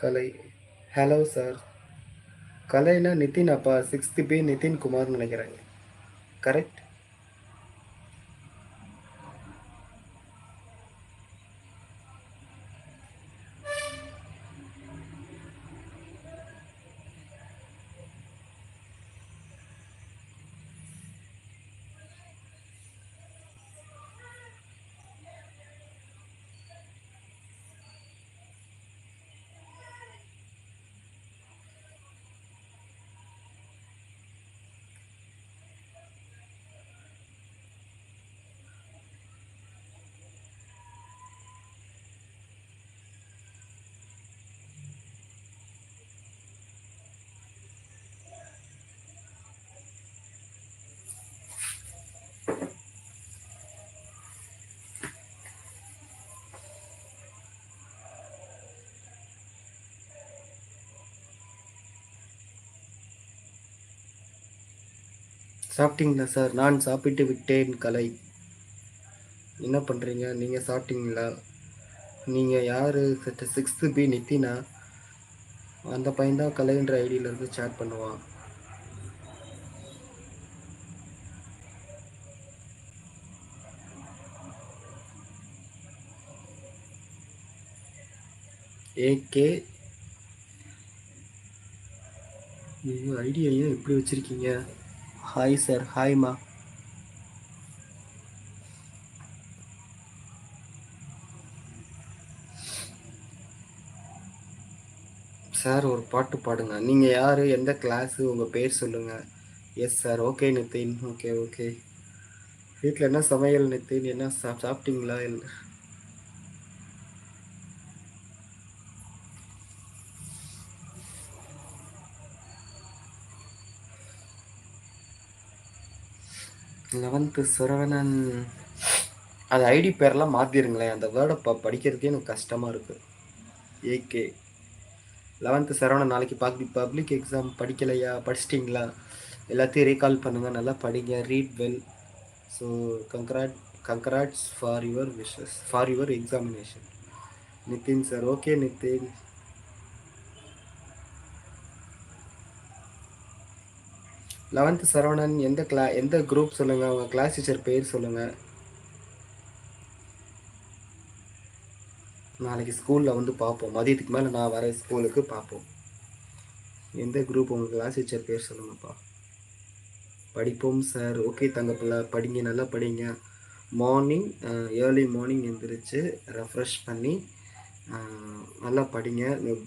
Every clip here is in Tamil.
கலை. ஹலோ சார் கலைனா நிதின் அப்பா சிக்ஸ்த்து பி நிதின் குமார்னு நினைக்கிறாங்க. கரெக்ட் சாப்பிட்டீங்களா சார்? நான் சாப்பிட்டு விட்டேன் கலை. என்ன பண்ணுறீங்க நீங்கள் சாப்பிட்டீங்களா? நீங்கள் யார்? சிக்ஸ்த்து பி நித்தினா? அந்த பையன் தான் கலைன்ற ஐடியிலேருந்து சேட் பண்ணுவான். ஏகே ஐடியா ஏன் இப்படி வச்சுருக்கீங்க? ஹாய் சார் ஹாய்மா சார் ஒரு பாட்டு பாடுங்க. நீங்கள் யார்? எந்த கிளாஸு உங்கள் பேர் சொல்லுங்கள் yes sir okay Nithin okay okay வீட்டில் என்ன சமையல் நித்தின் என்ன சாப்பிட்டீங்களா? இல்லை லெவன்த்து சரவணன் அது ஐடி பேர்லாம் மாற்றிருங்களேன் அந்த வேர்டை ப படிக்கிறதுக்கே எனக்கு கஷ்டமாக இருக்குது ஏகே லெவன்த்து சரவணன் நாளைக்கு பப்ளிக் பப்ளிக் எக்ஸாம் படிக்கலையா? படிச்சிட்டிங்களா? எல்லாத்தையும் ரீகால் பண்ணுங்கள் நல்லா படிங்க. Read well so congrat congrats for your wishes for your examination Nithin sir okay Nithin eleventh Saravanan எந்த கிளா எந்த குரூப் சொல்லுங்கள் உங்கள் கிளாஸ் டீச்சர் பேர் சொல்லுங்கள் நாளைக்கு ஸ்கூலில் வந்து பார்ப்போம். மதியத்துக்கு மேலே நான் வர ஸ்கூலுக்கு பார்ப்போம். எந்த குரூப் உங்கள் கிளாஸ் டீச்சர் பேர் சொல்லுங்கப்பா. படிப்போம் சார் ஓகே தங்க பிள்ளை படிங்க நல்லா படிங்க. மார்னிங் ஏர்லி மார்னிங் எழுந்திரிச்சு ரெஃப்ரெஷ் பண்ணி நல்லா படிங்க.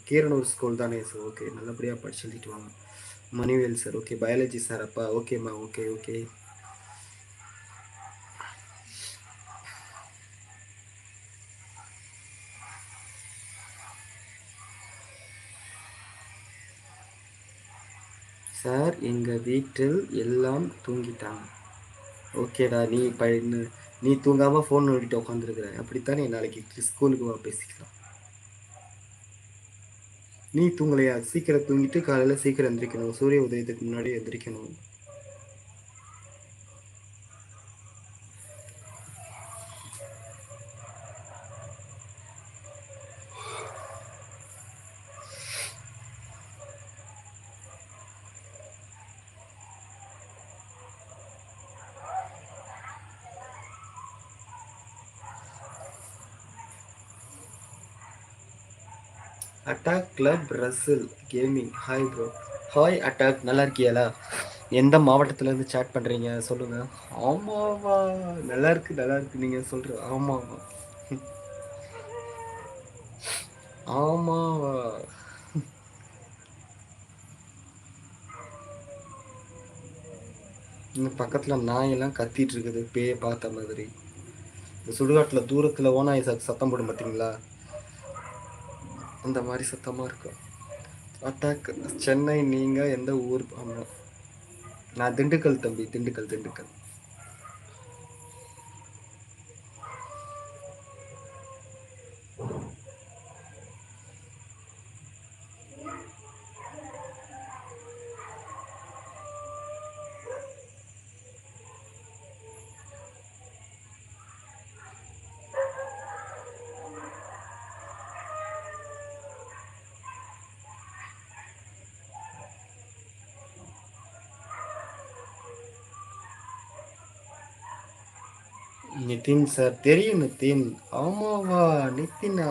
கீரனூர் ஸ்கூல் தானே சார் ஓகே நல்லபடியாக படிச்சு எழுதிட்டு வாங்க. Manivel sir okay biology sir அப்பா ஓகேம்மா ஓகே ஓகே சார் எங்கள் வீட்டில் எல்லாம் தூங்கிட்டாங்க. ஓகேடா நீ ப நீ தூங்காமல் ஃபோன் நோண்டிட்டு உட்காந்துருக்குற அப்படித்தானே நாளைக்கு ஸ்கூலுக்கு வா பேசிக்கலாம். நீ தூங்கலையா? சீக்கிரம் தூங்கிட்டு காலையில் சீக்கிரம் எந்திரிக்கணும். சூரிய உதயத்துக்கு முன்னாடி எந்திரிக்கணும். Attack club Russell gaming hi bro hi attack நல்லா இருக்கியாலா எந்த மாவட்டத்துல இருந்து சேட் பண்றீங்க? சொல்லுங்க. ஆமாவா. நல்லா இருக்கு நல்லா இருக்கு. நீங்க சொல்ற ஆமாவா. ஆமாவா. இந்த பக்கத்துல நாயெல்லாம் கத்திட்டு இருக்குது. பேய பார்த்த மாதிரி. இந்த சுடுகாட்டுல தூரத்துல ஓனாய் சத்தம் போடும் பார்த்தீங்களா அந்த மாதிரி சத்தமாக இருக்கும். அட்டாக் சென்னை நீங்கள் எந்த ஊர்? ஆமா. நான் திண்டுக்கல் தம்பி திண்டுக்கல் திண்டுக்கல். நிதின் சார் தெரியும் நிதின் ஆமாவா நிதினா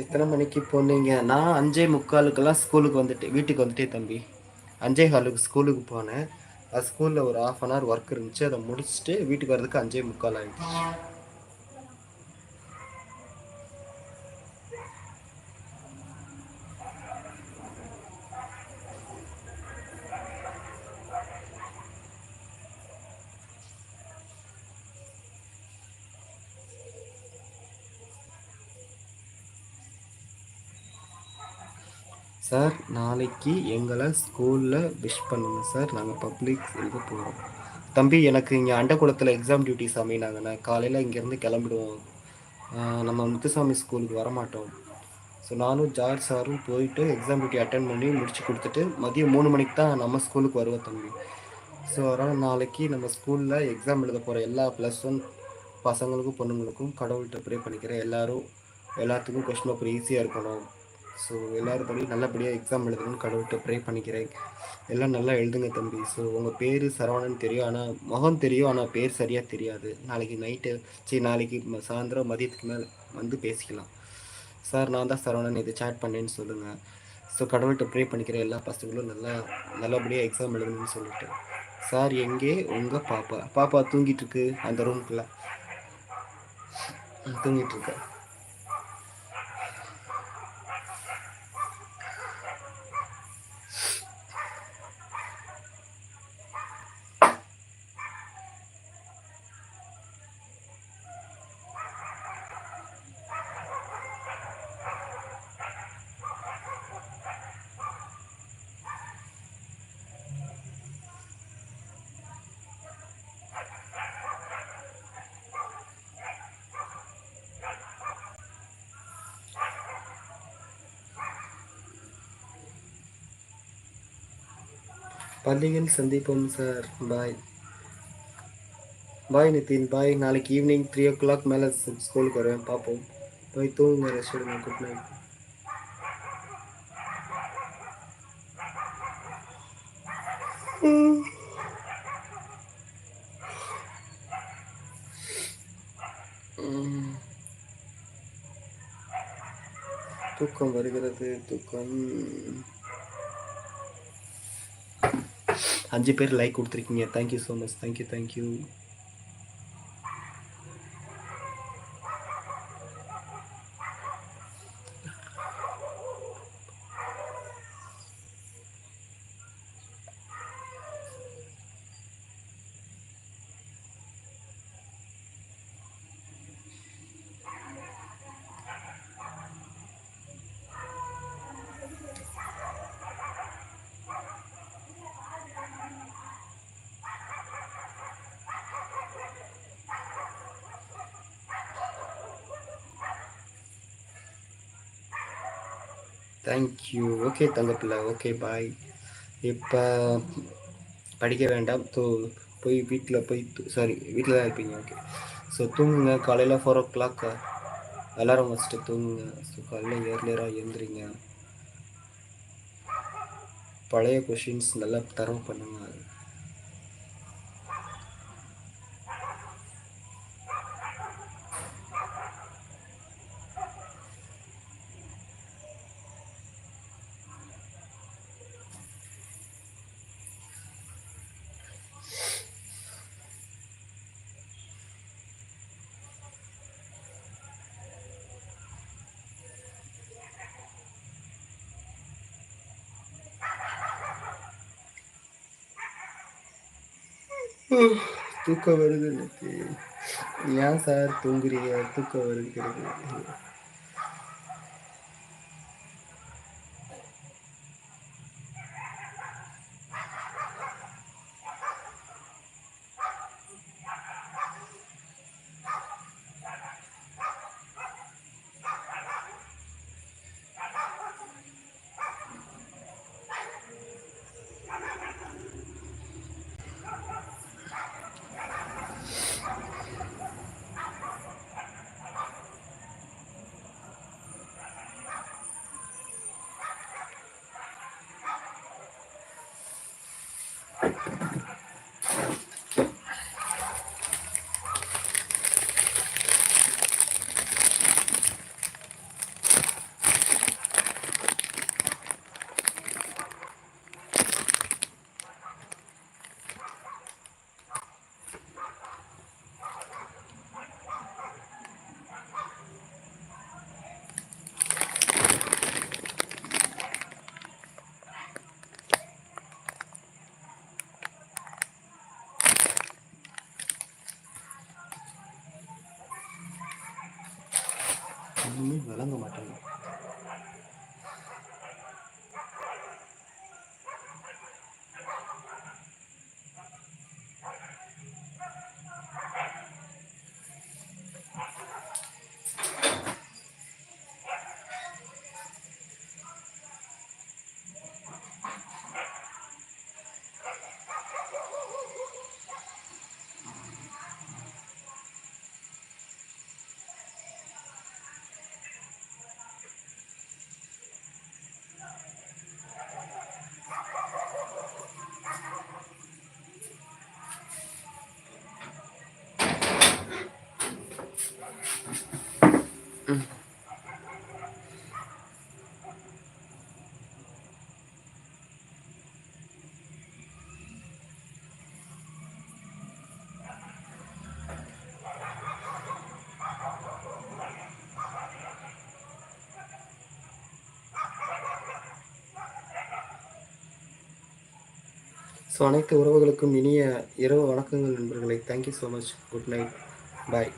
எத்தனை மணிக்கு போனீங்க? நான் அஞ்சே முக்காலுக்கெல்லாம் ஸ்கூலுக்கு வந்துட்டு வீட்டுக்கு வந்துட்டேன் தம்பி. அஞ்சே காலுக்கு ஸ்கூலுக்கு போனேன். அது ஸ்கூலில் ஒரு ஆஃப் அன் ஹவர் ஒர்க் இருந்துச்சு. அதை முடிச்சுட்டு வீட்டுக்கு வர்றதுக்கு அஞ்சே முக்கால் ஆகிடுச்சு சார் நாளைக்கு எங்களை ஸ்கூலில் விஷ் பண்ணுங்கள் சார். நாங்கள் பப்ளிக் எழுத போகிறோம் தம்பி எனக்கு இங்கே அண்டக்குளத்தில் எக்ஸாம் டியூட்டி சாமியாங்கன்னா நான் காலையில் இங்கேருந்து கிளம்பிடுவோம். நம்ம முத்துசாமி ஸ்கூலுக்கு வரமாட்டோம். ஸோ நானும் ஜார்ஜ் சாரும் போயிட்டு எக்ஸாம் டியூட்டி அட்டன் பண்ணி முடிச்சு கொடுத்துட்டு மதியம் மூணு மணிக்கு தான் நம்ம ஸ்கூலுக்கு வருவோம் தம்பி. ஸோ அதனால் நாளைக்கு நம்ம ஸ்கூலில் எக்ஸாம் எழுத போகிற எல்லா ப்ளஸ் ஒன் பசங்களுக்கும் பொண்ணுங்களுக்கும் கடவுள்கிட்ட ப்ரே பண்ணிக்கிறேன். எல்லோரும் எல்லாத்துக்கும் கொஸ்டின் பேப்பர் ஈஸியாக இருக்கணும். ஸோ எல்லோரும் படி நல்லபடியாக எக்ஸாம் எழுதணும்னு கடவுள்கிட்ட ப்ரே பண்ணிக்கிறேன். எல்லாம் நல்லா எழுதுங்க தம்பி. ஸோ உங்கள் பேர் சரவணன் தெரியும். ஆனால் முகம் தெரியும். ஆனால் பேர் சரியாக தெரியாது. நாளைக்கு நைட்டு சரி நாளைக்கு சாயந்தரம் மதியத்துக்கு மேலே வந்து பேசிக்கலாம். சார் நான் தான் சரவணன். இது சேட் பண்ணேன்னு சொல்லுங்கள் ஸோ கடவுள்கிட்ட ப்ரே பண்ணிக்கிற எல்லா பசங்களும் நல்லா நல்லபடியாக எக்ஸாம் எழுதணும்னு சொல்லிட்டு. சார் எங்கே? உங்கள் பாப்பா. பாப்பா தூங்கிட்டு இருக்கு. அந்த ரூம்குள்ள தூங்கிட்டு இருக்கேன் பள்ளியில் சந்திப்போம் சார் பாய் பாய் நிதின் பாய் நாளைக்கு ஈவினிங் த்ரீ ஓ கிளாக் மேலே ஸ்கூலுக்கு வருவேன் பார்ப்போம் போய் தூங்குங்க ரெஸ்ட் எடுங்க குட் நைட் தூக்கம் வருகிறது தூக்கம் அஞ்சு பேர் லைக் கொடுத்துருக்கீங்க. Thank you so much thank you thank you thank you okay Thangapillai. Okay bye இப்போ படிக்க வேண்டாம். தூ போய் வீட்டில் போய் சாரி வீட்டில் தான் இருப்பீங்க. ஓகே ஸோ தூங்குங்க. காலையில் ஃபோர் ஓ கிளாக் அலாரம் வச்சுட்டு தூங்குங்க. ஸோ காலையில் ஏர்லியராக எழுந்துறீங்க பழைய கொஷின்ஸ் நல்லா தரம் பண்ணுங்கள் தூக்கம் வருது எனக்கு. ஏன் சார் தூங்குறீங்க? தூக்கம் வருகிறது ஒன்றுமே விளங்க மாட்டேங்குது ஸோ அனைத்து உறவுகளுக்கும் இனிய இரவு வணக்கங்கள் நண்பர்களே. Thank you so much good night bye